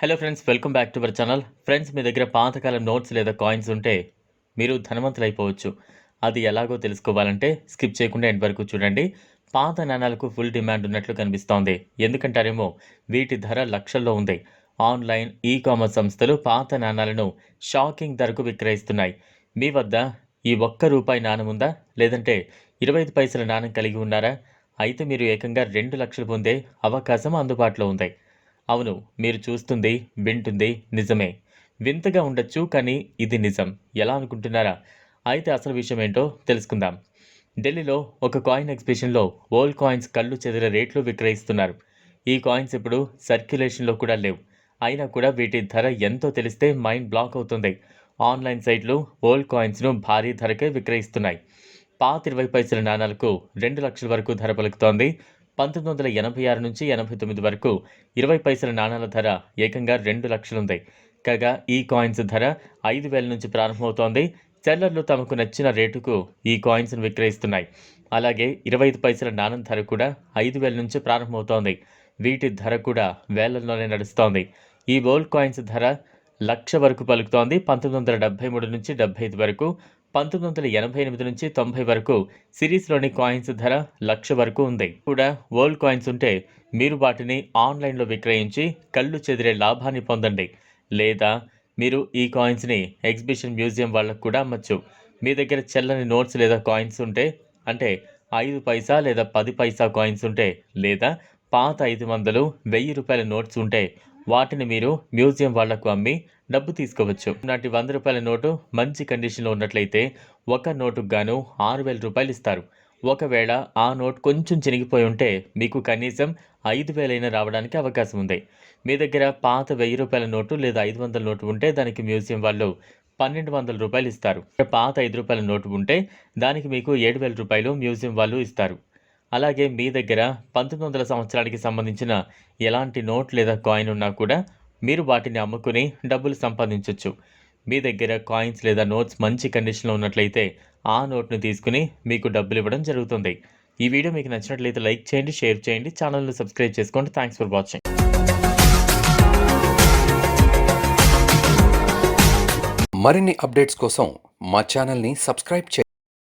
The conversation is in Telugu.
Hello friends welcome back to our channel friends మీ దగ్గర పాతకాలం నోట్స్ లేదా కాయిన్స్ ఉంటే మీరు ధనవంతులు అయిపోవచ్చు అది ఎలాగో తెలుసుకోవాలంటే స్కిప్ చేయకుండా ఎండ్ వరకు చూడండి. పాత నాణాలకు ఫుల్ డిమాండ్ ఉన్నట్లు కనిపిస్తోంది. ఎందుకంటారేమో వీటి ధర లక్షల్లో ఉంది. ఆన్లైన్ ఈ కామర్స్ సంస్థలు పాత నాణాలను షాకింగ్ ధరకు విక్రయిస్తున్నాయి. మీ వద్ద ఈ ఒక్క రూపాయి నాణం ఉందా? లేదంటే ఇరవై ఐదు పైసల నాణం కలిగి ఉన్నారా? అయితే మీరు ఏకంగా రెండు లక్షలు పొందే అవకాశం అందుబాటులో ఉంది. అవును మీరు చూస్తుంది వింటుంది నిజమే. వింతగా ఉండొచ్చు కానీ ఇది నిజం. ఎలా అనుకుంటున్నారా? అయితే అసలు విషయం ఏంటో తెలుసుకుందాం. ఢిల్లీలో ఒక కాయిన్ ఎగ్జిబిషన్లో ఓల్డ్ కాయిన్స్ కళ్ళు చెదిరే రేట్లు విక్రయిస్తున్నారు. ఈ కాయిన్స్ ఇప్పుడు సర్క్యులేషన్లో కూడా లేవు. అయినా కూడా వీటి ధర ఎంతో తెలిస్తే మైండ్ బ్లాక్ అవుతుంది. ఆన్లైన్ సైట్లు ఓల్డ్ కాయిన్స్ను భారీ ధరకే విక్రయిస్తున్నాయి. పాత ఇరవై పైసల నాణాలకు రెండు లక్షల వరకు ధర పలుకుతోంది పంతొమ్మిది వందల ఎనభై ఆరు నుంచి ఎనభై తొమ్మిది వరకు ఇరవై పైసల నాణాల ధర ఏకంగా రెండు లక్షలుంది. కాగా ఈ కాయిన్స్ ధర ఐదు వేల నుంచి ప్రారంభమవుతోంది. సెల్లర్లు తమకు నచ్చిన రేటుకు ఈ కాయిన్స్ను విక్రయిస్తున్నాయి. అలాగే ఇరవై ఐదు పైసల నాణం ధర కూడా ఐదు వేల నుంచి ప్రారంభమవుతోంది. వీటి ధర కూడా వేలల్లోనే నడుస్తోంది. ఈ గోల్డ్ కాయిన్స్ ధర లక్ష వరకు పలుకుతోంది. పంతొమ్మిది వందల డెబ్బై మూడు నుంచి డెబ్బై ఐదు వరకు పంతొమ్మిది వందల ఎనభై ఎనిమిది నుంచి తొంభై వరకు సిరీస్లోని కాయిన్స్ ధర లక్ష వరకు ఉంది. కూడా వరల్డ్ కాయిన్స్ ఉంటే మీరు వాటిని ఆన్లైన్లో విక్రయించి కళ్ళు చెదిరే లాభాన్ని పొందండి. లేదా మీరు ఈ కాయిన్స్ని ఎగ్జిబిషన్ మ్యూజియం వాళ్ళకు కూడా అమ్మచ్చు. మీ దగ్గర చెల్లని నోట్స్ లేదా కాయిన్స్ ఉంటే అంటే ఐదు పైసా లేదా పది పైసా కాయిన్స్ ఉంటే లేదా పాత ఐదు వందలు వెయ్యి రూపాయల నోట్స్ ఉంటే వాటిని మీరు మ్యూజియం వాళ్ళకు అమ్మి డబ్బు తీసుకోవచ్చు. నాటి వంద రూపాయల నోటు మంచి కండిషన్లో ఉన్నట్లయితే ఒక నోటుకు గాను ఆరు వేల రూపాయలు ఇస్తారు. ఒకవేళ ఆ నోట్ కొంచెం చినిగిపోయి ఉంటే మీకు కనీసం ఐదు వేలైనా రావడానికి అవకాశం ఉంది. మీ దగ్గర పాత వెయ్యి రూపాయల నోటు లేదా ఐదు వందల నోటు ఉంటే దానికి మ్యూజియం వాళ్ళు పన్నెండు వందల రూపాయలు ఇస్తారు. పాత ఐదు రూపాయల నోటు ఉంటే దానికి మీకు ఏడు వేల రూపాయలు మ్యూజియం వాళ్ళు ఇస్తారు. అలాగే మీ దగ్గర పంతొమ్మిది వందల సంవత్సరానికి సంబంధించిన ఎలాంటి నోట్ లేదా కాయిన్ ఉన్నా కూడా మీరు వాటిని అమ్ముకుని డబ్బులు సంపాదించవచ్చు మీ దగ్గర కాయిన్స్ లేదా నోట్స్ మంచి కండిషన్లో ఉన్నట్లయితే ఆ నోట్ను తీసుకుని మీకు డబ్బులు ఇవ్వడం జరుగుతుంది. ఈ వీడియో మీకు నచ్చినట్లయితే లైక్ చేయండి షేర్ చేయండి ఛానల్ను సబ్స్క్రైబ్ చేసుకోండి. Thanks for watching. మరిన్ని అప్డేట్స్ కోసం మా ఛానల్ని సబ్స్క్రైబ్ చేయండి.